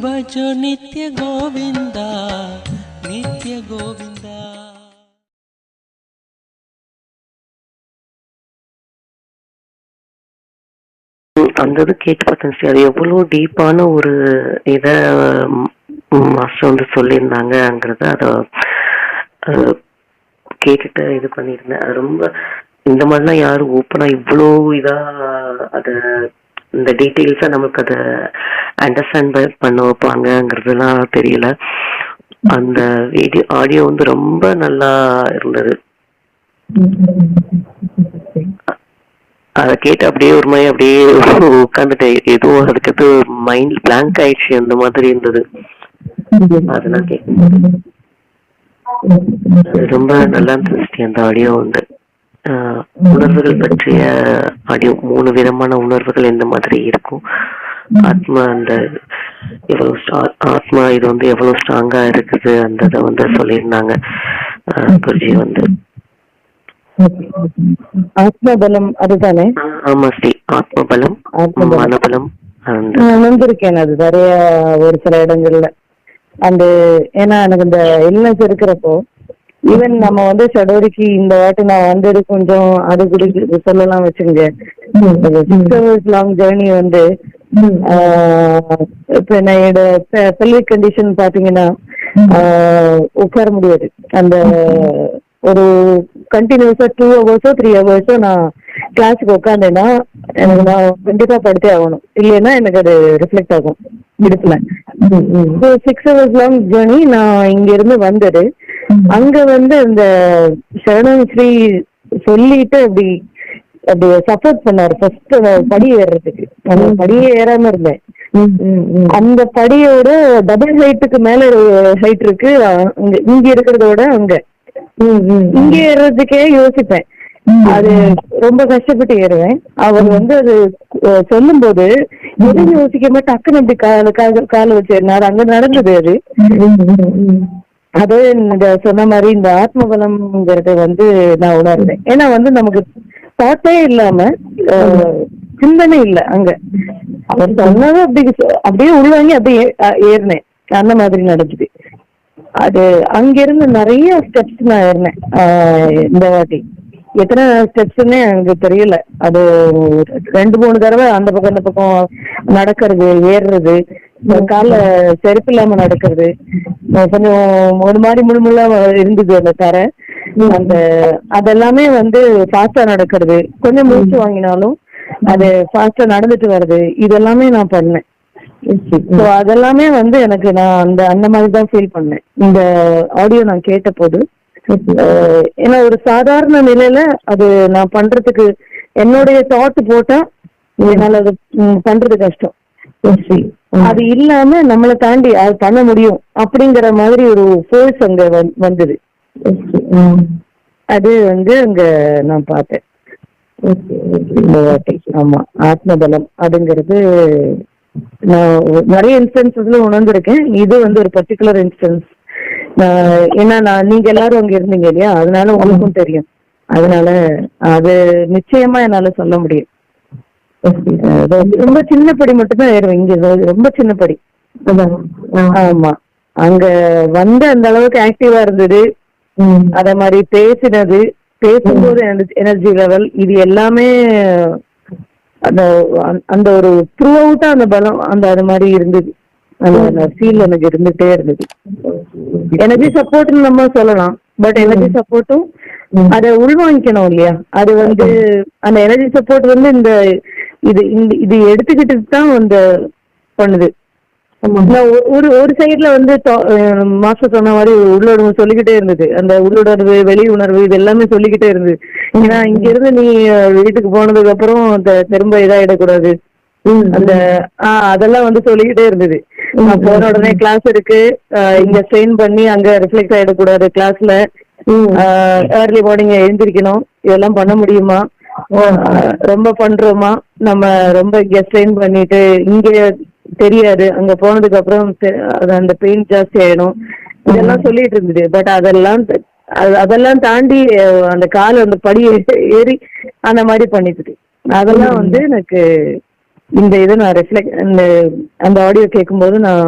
भजो नित्य गोविन्दा नित्य गोविन्दा அந்த இது கேட்டு பார்த்தேன் சார் எவ்வளோ டீப்பான ஒரு இதை மாஸ்டர் வந்து சொல்லியிருந்தாங்கங்கிறத அதை கேட்டுட்டு இது பண்ணியிருந்தேன். ரொம்ப இந்த மாதிரிலாம் யாரும் ஓப்பனாக இவ்வளோ இதாக அதை இந்த டீட்டெயில்ஸை நமக்கு அதை அண்டர்ஸ்டாண்ட் பண்ண வைப்பாங்கங்கிறதுலாம் தெரியல. அந்த வீடியோ ஆடியோ வந்து ரொம்ப நல்லா இருந்தது. அதை கேட்டு அப்படியே ஒரு மாதிரி அப்படியே உட்காந்துட்டேன் எதுவும் அதுக்கடுத்து மைண்ட் பிளாங்க் ஆயிடுச்சு. அந்த மாதிரி இருந்தது. அதெல்லாம் கேட்கும் ரொம்ப நல்லா இருந்துச்சு அந்த ஆடியோ வந்து. உணர்வுகள் பற்றிய ஆடியோ மூணு விதமான உணர்வுகள் எந்த மாதிரி இருக்கும்? ஆத்மா அந்த எவ்வளவு ஆத்மா இது வந்து எவ்வளவு ஸ்ட்ராங்கா இருக்குது அந்த இதை வந்து சொல்லியிருந்தாங்க. குருஜி வந்து. ஆத்மபலம் அதுதானே? ஆமா ஸ்ரீ. ஆத்ம பலம் ஆத்மபலம். மனபலம் அந்த நான் உணர்ந்திருக்கேன் அது நிறைய ஒரு சில இடங்கள்ல. அந்த ஏன்னா எனக்கு இந்த இல்னஸ் இருக்கிறப்போ ஈவன் நம்ம வந்து சடோரிக்கு இந்த வாட்டி நான் வந்தது கொஞ்சம் அது குறித்து சொல்லலாம் வச்சுங்க சிக்ஸ் ஹவர்ஸ் லாங் ஜேர்னி வந்து இப்ப என்னோட பெல்விக் கண்டிஷன் பாத்தீங்கன்னா உட்கார முடியாது. அந்த ஒரு கண்டினியூஸா டூ ஹவர்ஸோ த்ரீ ஹவர்ஸோ நான் கிளாஸுக்கு உட்காந்தேன்னா எனக்கு நான் கண்டிப்பா படுத்தே ஆகணும். இல்லைன்னா எனக்கு அது ரிஃப்ளெக்ட் ஆகும். இடுப்புல. சிக்ஸ் ஹவர்ஸ் லாங் ஜேர்னி நான் இங்க இருந்து வந்தது. அங்க வந்து இந்த சரணம் ஸ்ரீ சொல்லிட்டு அப்படி அப்படி சப்போர்ட் பண்ணாரு. ஃபர்ஸ்ட் படி ஏறுறதுக்கு அந்த படியே ஏறாம இருந்தேன். அந்த படியோட டபுள் ஹைட்டுக்கு மேல ஹைட் இருக்கு. அங்க இங்க இருக்கிறதோட அங்க. இங்க ஏறுறதுக்கே யோசிப்பேன். அது ரொம்ப கஷ்டப்பட்டு ஏறுவேன். அவர் வந்து அது சொல்லும் போது எதுவும் யோசிக்காம டக்குன்னு அப்படி கால கால கால வச்சு ஏறினார். அங்க நடந்தது அது. அது நீங்க சொன்ன மாதிரி இந்த ஆத்மபலம்ங்கிறத வந்து நான் உணர்ந்தேன். ஏன்னா வந்து நமக்கு தாட்டே இல்லாம சிந்தனை இல்ல அங்க. அவர் சொன்னது அப்படி அப்படியே உள்வாங்கி அப்படியே ஏறினேன். அந்த மாதிரி நடந்துது. அது அங்கிருந்து நிறைய ஸ்டெப்ஸ் நான் ஏறினேன். இந்த வாட்டி. எத்தனை ஸ்டெப்ஸ்ன்னே எனக்கு தெரியல. அது ரெண்டு மூணு தடவை அந்த பக்கம் அந்த பக்கம் நடக்கிறது ஏறுறது. கால செருப்பு இல்லாம நடக்கிறது. கொஞ்சம் ஒரு மாதிரி முழுமுள்ளா இருந்தது அந்த தர. அந்த அதெல்லாமே வந்து ஃபாஸ்டா நடக்கிறது. கொஞ்சம் மூச்சு வாங்கினாலும் அது ஃபாஸ்டா நடந்துட்டு வருது இதெல்லாமே நான் பண்ணேன். ஸோ அதெல்லாமே வந்து எனக்கு நான் அந்த அந்த மாதிரி தான் ஃபீல் பண்ணேன். இந்த ஆடியோ நான் கேட்ட போது ஏன்னா ஒரு சாதாரண நிலையில அது நான் பண்றதுக்கு என்னுடைய தாட் போட்டா என்னால அது பண்றது கஷ்டம். அது இல்லாம நம்மளை தாண்டி அது பண்ண முடியும் அப்படிங்கிற மாதிரி ஒரு ஃபோர்ஸ் அங்க வந்- வந்தது. அது வந்து அங்க நான் பார்த்தேன். ஆமா ஆத்மபலம் அதுங்கிறது நான் நிறைய இன்ஸ்டன்சஸ்ல உணர்ந்திருக்கேன். இது வந்து ஒரு பர்டிகுலர் இன்ஸ்டன்ஸ் ஏன்னா நான் நீங்க எல்லாரும் அங்க இருந்தீங்க இல்லையா? அதனால உங்களுக்கும் தெரியும். அதனால அது நிச்சயமா என்னால சொல்ல முடியும். ரொம்ப சின்ன படி மட்டும்தான் ஏறுவேன் இங்க ரொம்ப சின்ன படி. ஆமா. அங்க வந்து அந்த அளவுக்கு ஆக்டிவா இருந்தது. அத மாதிரி பேசினது. பேசும்போது எனர்ஜி லெவல் இது எல்லாமே அந்த அந்த- அந்த ஒரு த்ரூ அவுட்டா அந்த பலம் அந்த அது மாதிரி இருந்தது. அந்த ஃபீல் எனக்கு இருந்துட்டே இருந்தது. எனர்ஜி சப்போர்ட்னு நம்ம சொல்லலாம். பட் எனர்ஜி சப்போர்ட்டும் அதை உள்வாங்கிக்கணும் இல்லையா? அது வந்து அந்த எனர்ஜி சப்போர்ட் வந்து இந்த இது இந்த இது எடுத்துக்கிட்டு தான் வந்து பண்ணுது. ஒரு ஒரு சைடுல வந்து மாஸ்டர் சொன்ன மாதிரி உள்ளுணர்வு சொல்லிக்கிட்டே இருந்தது. அந்த உள்ளுணர்வு வெளி உணர்வு இது எல்லாமே சொல்லிக்கிட்டே இருந்தது. ஏன்னா இங்க இருந்து நீ வீட்டுக்கு போனதுக்கு அப்புறம் த- திரும்ப இதாயிடக்கூடாது. அந்த ஆஹ் அதெல்லாம் வந்து சொல்லிக்கிட்டே இருந்தது. போன உடனே கிளாஸ் இருக்கு. இங்க ஸ்ட்ரெயின் பண்ணி அங்க ரிஃப்ளெக்ட் ஆயிடக்கூடாது கிளாஸ்ல ஏர்லி மார்னிங் எழுந்திருக்கணும். இதெல்லாம் பண்ண முடியுமா? ரொம்ப பண்றோமா? நம்ம ரொம்ப இங்க ஸ்ட்ரெயின் பண்ணிட்டு இங்க தெரியாது. அங்க போனதுக்கு அப்புறம் அந்த பெயின் ஜாஸ்தி ஆயிடும். இதெல்லாம் சொல்லிட்டு இருந்தது. பட் அதெல்லாம் அதெல்லாம் தாண்டி அந்த கால் அந்த படி ஏறி அந்த மாதிரி பண்ணிட்டு அதெல்லாம் வந்து எனக்கு இந்த இதை நான் ரெஃப்ளெக்ட் அந்த அந்த ஆடியோ கேட்கும்போது நான்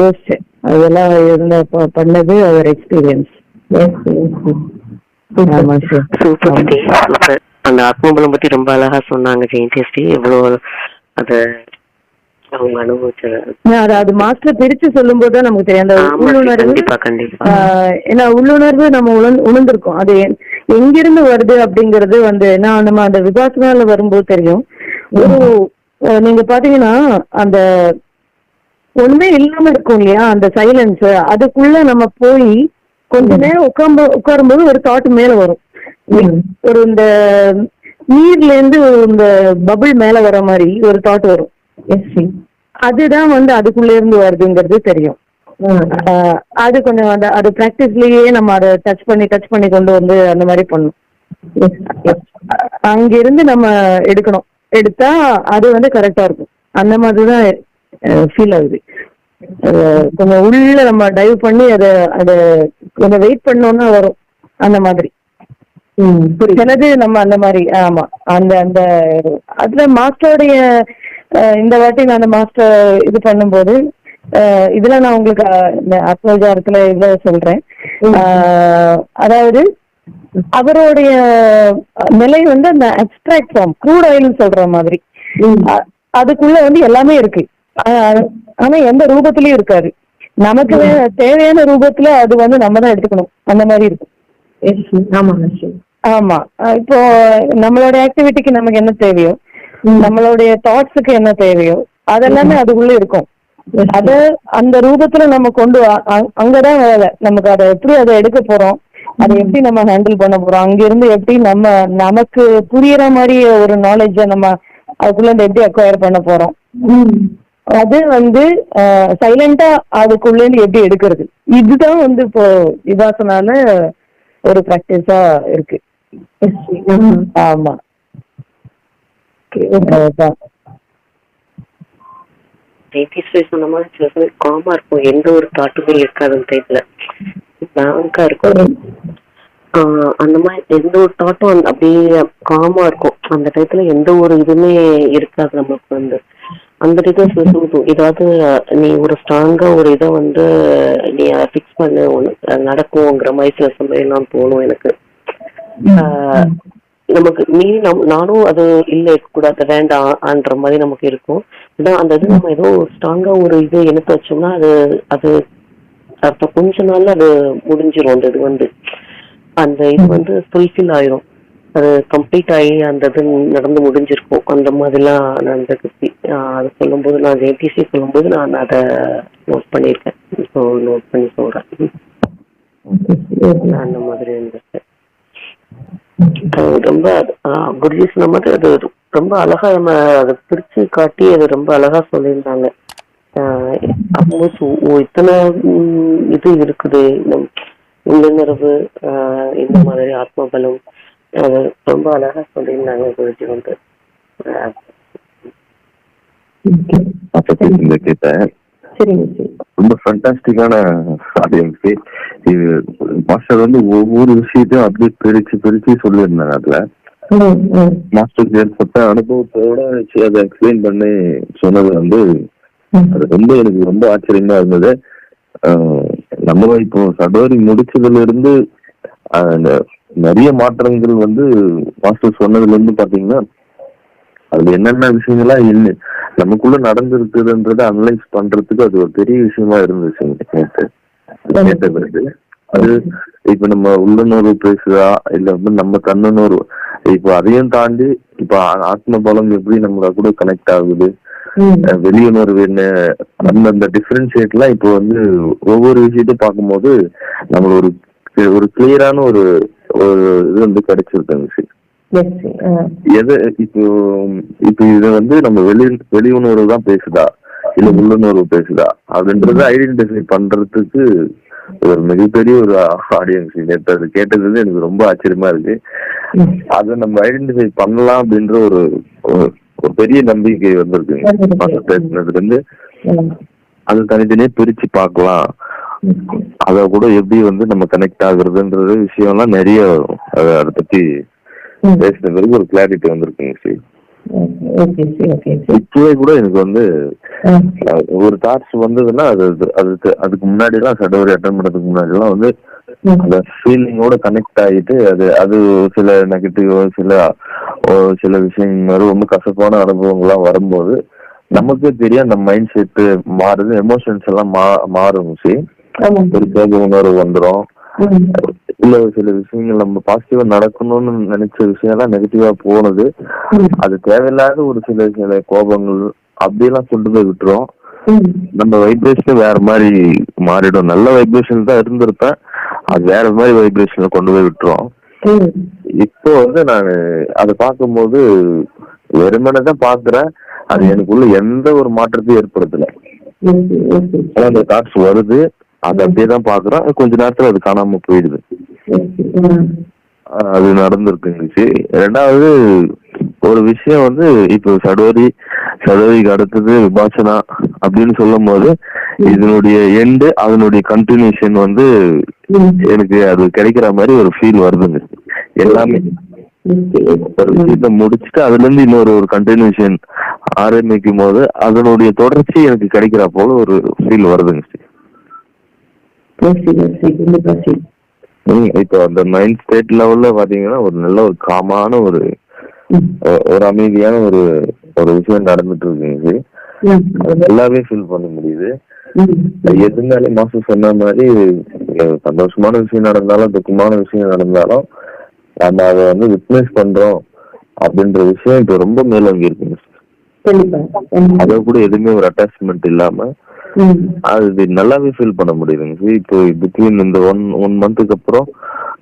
யோசிச்சேன். அதெல்லாம் இருந்த பண்ணது அவர் எக்ஸ்பீரியன்ஸ் சூப்பர் அந்த ஆத்மபலம் பத்தி ரொம்ப அழகா சொன்னாங்க ஜெயந்தி ஸ்ரீ எவ்வளவு அத அவங்க அனுபவிச்சது. அது அது மாஸ்டர் பிரிச்சு சொல்லும்போது தான் நமக்கு தெரியும். அந்த உள்ளுணர்வு கண்டிப்பா கண்டிப்பா. ஏன்னா உள்ளுணர்வு நம்ம உணர் உணர்ந்திருக்கோம். அது எங்கிருந்து வருது அப்படிங்கறது வந்து நான் நம்ம அந்த விபாசனால வரும்போது தெரியும். ஒரு நீங்க பாத்தீங்கன்னா அந்த ஒண்ணுமே இல்லாம இருக்கும் இல்லையா? அந்த சைலன்ஸ் அதுக்குள்ள நம்ம போய் கொஞ்ச நேரம் உட்கார்ந்து உட்காரும்போது ஒரு தாட் மேல வரும். ஒரு இந்த நீர்ல இருந்து இந்த பபிள் மேல வர மாதிரி ஒரு தாட் வரும். அதுதான் வந்து அதுக்குள்ள இருந்து வருதுங்கிறது தெரியும். அது கொஞ்சம் அந்த அது பிராக்டிஸ்லயே நம்ம அதை டச் பண்ணி டச் பண்ணி கொண்டு வந்து அந்த மாதிரி பண்ணணும் அங்க இருந்து நம்ம எடுக்கணும். எடுத்தா அது வந்து கரெக்டா இருக்கும். அந்த மாதிரி தான் ஃபீல் ஆகுது. கொஞ்சம் உள்ள நம்ம டைவ் பண்ணி அதை அதை கொஞ்சம் வெயிட் பண்ணோம்னா வரும். அந்த மாதிரி. சிலது நம்ம அந்த மாதிரி ஆமா அந்த அந்த அதுல மாஸ்டருடைய இந்த வாட்டி நான் அந்த மாஸ்டர் இது பண்ணும்போது இதுல நான் உங்களுக்கு இந்த அத்வஜாரத்துல இதுல சொல்றேன். அதாவது அவருடைய நிலை வந்து அந்த அப்டிராக்ட் ஃபார்ம் க்ரூட் ஆயில்னு சொல்ற மாதிரி. அதுக்குள்ள வந்து எல்லாமே இருக்கு. ஆனா எந்த ரூபத்திலயும் இருக்காது. நமக்கு தேவையான ரூபத்துல அது வந்து நம்ம தான் எடுத்துக்கணும். அந்த மாதிரி இருக்கும். ஆமா. இப்போ நம்மளோட ஆக்டிவிட்டிக்கு நமக்கு என்ன தேவையோ நம்மளுடைய தாட்ஸுக்கு என்ன தேவையோ அதெல்லாமே அதுக்குள்ள இருக்கும். அத அந்த ரூபத்துல நம்ம கொண்டு அங்கதான் வேலை. நமக்கு அதை எப்படி அதை எடுக்க போறோம் அதை எப்படி நம்ம ஹேண்டில் பண்ண போறோம் அங்க இருந்து எப்படி நம்ம நமக்கு புரியற மாதிரி ஒரு நாலேஜ நம்ம அதுக்குள்ள எப்படி அக்வயர் பண்ண போறோம். அது வந்து சைலண்டா அதுக்குள்ள இருந்து எப்படி எடுக்கிறது. இதுதான் வந்து இப்போ விபாசனால ஒரு பிராக்டிஸா இருக்கு. ஆமா. அதுதான். ஜெயந்தி ஸ்ரீ சொன்ன மாதிரி சில சமயம் காமா இருக்கும். எந்த ஒரு தாட்டுமே இருக்காது அந்த டைப்ல பிளாங்கா இருக்கும். அந்த மாதிரி எந்த ஒரு தாட்டும் அப்படியே காமா இருக்கும். அந்த டயத்துல எந்த ஒரு இதுவுமே இருக்காது நமக்கு வந்து. அந்த டயத்துல சில சமயம் தோ- ஏதாவது நீ ஒரு ஸ்ட்ராங்கா ஒரு இதை வந்து நீ ஃபிக்ஸ் பண்ணு. நடக்கும்ங்கிற மாதிரி சில சமயம் தோணும் எனக்கு. நமக்கு மீ நம் நானும் அது இல்ல இருக்கக்கூடாது வேண்டாம்ன்ற மாதிரி நமக்கு இருக்கும். ஆனா அந்த இது நம்ம ஏதோ ஸ்ட்ராங்கா ஒரு இது எடுத்து வச்சோம்னா அது அது அப்ப கொஞ்ச நாள்ல அது முடிஞ்சிரும் அந்த இது வந்து. அந்த இது வந்து ஃபுல்ஃபில் ஆயிரும். அது கம்ப்ளீட் ஆகி அந்த இது நடந்து முடிஞ்சிருக்கும். அந்த மாதிரிலாம் நடந்துக்கு அது சொல்லும்போது நான் ஜேபிசி சொல்லும்போது நான் அதை நோட் பண்ணியிருக்கேன். ஸோ நோட் பண்ணி சொல்றேன். அந்த மாதிரி இருந்துச்சு. ரொம்ப குருஜி சொன்ன மாதிரி அது ரொம்ப அழகா நம்ம அதை பிரிச்சு காட்டி அது ரொம்ப அழகா சொல்லியிருந்தாங்க. இத்தனை இது இருக்குது. உள்ளுணர்வு இந்த மாதிரி ஆத்மபலம் அது ரொம்ப அழகா சொல்லியிருந்தாங்க குருஜி வந்து. சரிங்க சரி. ரொம்ப ஃபண்டாஸ்டிக்கான ஆடியன்ஸ் இது மாஸ்டர் வந்து ஒவ்வொரு விஷயத்தையும் அப்படியே பிரிச்சு பிரிச்சு சொல்லியிருந்தாங்க அதுல. மாஸ்டர் ஏற்பட்ட அனுபவத்தோட அதை எக்ஸ்பிளைன் பண்ணி சொன்னது வந்து அது ரொம்ப எனக்கு ரொம்ப ஆச்சரியமா இருந்தது நம்ம இப்போ சடோரி முடிச்சதுல இருந்து நிறைய மாற்றங்கள் வந்து மாஸ்டர் சொன்னதுல இருந்து பாத்தீங்கன்னா அதுல என்னென்ன விஷயங்கள்லாம் இல்லை நமக்குள்ள நடந்திருக்குதுன்றத அனலைஸ் பண்றதுக்கு அது ஒரு பெரிய விஷயமா இருந்துச்சு. அது கேட்ட பிறகு அது இப்ப நம்ம உள்ளுணர்வு பேசுதா? இல்ல வந்து நம்ம தன்னுணர்வு இப்ப அதையும் தாண்டி இப்ப ஆத்ம பலம் எப்படி நம்மள கூட கனெக்ட் ஆகுது? வெளியுணர்வு என்ன? அந்த அந்த டிஃபரன்ஷியேட்லாம் இப்போ வந்து ஒவ்வொரு விஷயத்தையும் பார்க்கும்போது நம்மள ஒரு ஒரு கிளியரான ஒரு ஒரு இது வந்து கிடைச்சிருக்கு எது இப்போ இப்போ இது வந்து நம்ம வெளி வெளியுணர்வு தான் பேசுதா? இல்ல உள்ளுணர்வு பேசுதா? அப்படின்றத ஐடென்டிஃபை பண்றதுக்கு ஒரு மிகப்பெரிய ஒரு ஆடியன்ஸ் நேற்று அது கேட்டது வந்து எனக்கு ரொம்ப ஆச்சரியமா இருக்கு. அதை நம்ம ஐடென்டிஃபை பண்ணலாம் அப்படின்ற ஒரு ஒரு- பெரிய நம்பிக்கை வந்திருக்குங்க மாஸ்டர் பேசுனதுல இருந்து. அது தனித்தனியா பிரிச்சு பார்க்கலாம். அத கூட எப்படி வந்து நம்ம கனெக்ட் ஆகுறதுன்றது விஷயம்லாம் நிறைய அத- அதை பத்தி பேசின பிறகு ஒரு கிளாரிட்டி வந்திருக்குங்க சரி. இப்பவே கூட எனக்கு வந்து ஒரு தாட்ஸ் வந்ததுன்னா அது அது- அதுக்கு அதுக்கு முன்னாடி எல்லாம் சடவரி அட்டன் பண்றதுக்கு முன்னாடி எல்லாம் வந்து. அந்த ஃபீலிங்கோட கனெக்ட் ஆகிட்டு அது அது சில நெகட்டிவ் சில சில விஷயங்கள் ரொம்ப கசப்பான அனுபவங்கள்லாம் வரும்போது நமக்கே தெரியும் அந்த மைண்ட் செட் மாறுது எமோஷன்ஸ் எல்லாம் மா மாறும் ஒரு கோப உணர்வு வந்துடும் ஒரு சில விஷயங்கள் நம்ம பாசிட்டிவா நடக்கணும்னு நினைச்ச விஷயம்லாம் நெகட்டிவா போனது. அது தேவையில்லாத ஒரு சில சில கோபங்கள் அப்படியெல்லாம் கொண்டு போய் விட்டுரும். நம்ம வைப்ரேஷன் வேற மாதிரி மாறிடும். நல்ல வைப்ரேஷன் தான் இருந்திருப்பேன். அது வேற மாதிரி வைப்ரேஷன்ல கொண்டு போய் விட்டுரும். இப்போ வந்து நான் அதை பார்க்கும்போது வெறுமனே தான் பாக்குறேன் அது எனக்குள்ள எந்த ஒரு மாற்றத்தையும் ஏற்படுத்தல. அந்த தாட்ஸ் வருது. அதை அப்படியே தான் பாக்குறோம் கொஞ்ச நேரத்துல அது காணாம போயிடுது. அது நடந்திருக்குங்க ரெண்டாவது ஒரு விஷயம் வந்து இப்போ சடோரி சடோரிக்கு அடுத்தது விபாசனா அப்படின்னு சொல்லும் போது இதனுடைய எண்டு அதனுடைய கண்டினியூஷன் வந்து எனக்கு அது கிடைக்கிற மாதிரி ஒரு ஃபீல் வருதுங்க. எல்லாமே. ஓகே ஒரு விஷயத்த முடிச்சுட்டு அதுல இருந்து இன்னொரு ஒரு கண்டினியூஷன் ஆரம்பிக்கும் போது அதனுடைய தொடர்ச்சி எனக்கு கிடைக்கிற போல ஒரு ஃபீல் வருதுங்க. இப்போ அந்த மைண்ட் ஸ்டேட் லெவல்ல பாத்தீங்கன்னா ஒரு நல்ல ஒரு காமான ஒரு ஒரு அமைதியான ஒரு ஒரு விஷயம் நடந்துட்டு இருக்குங்க நல்லாவே ஃபீல் பண்ண முடியுது. எதுனாலே மாசம் சொன்ன மாதிரி சந்தோஷமான விஷயம் நடந்தாலும் துக்கமான விஷயம் நடந்தாலும் நம்ம அதை வந்து விட்னஸ் பண்றோம் அப்படின்ற விஷயம் இப்ப ரொம்ப மேலோங்கி இருக்குங்க. அதை கூட எதுவுமே ஒரு அட்டாச்மெண்ட் இல்லாம. அது நல்லாவே ஃபீல் பண்ண முடியுதுங்க. See, இப்போ பிட்வீன் இந்த ஒன் ஒன் மந்த்துக்கு அப்புறம்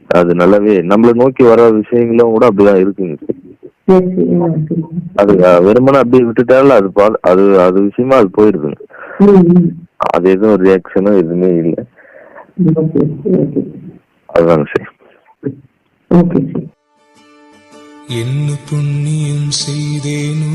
அது நல்லாவே நம்மளை நோக்கி வர விஷயங்களும் கூட அப்படிதான் இருக்குங்க. அது வெறுமனே அப்படியே விட்டுட்டாலும் அது பா- அது அது விஷயமா அது போயிருதுங்க. அது எதுவும் ரியாக்ஷனும் எதுவுமே இல்லை. Okay okay. அதுதாங்க சார். ஓகே சரி. என்ன புண்ணியம் செய்தேனோ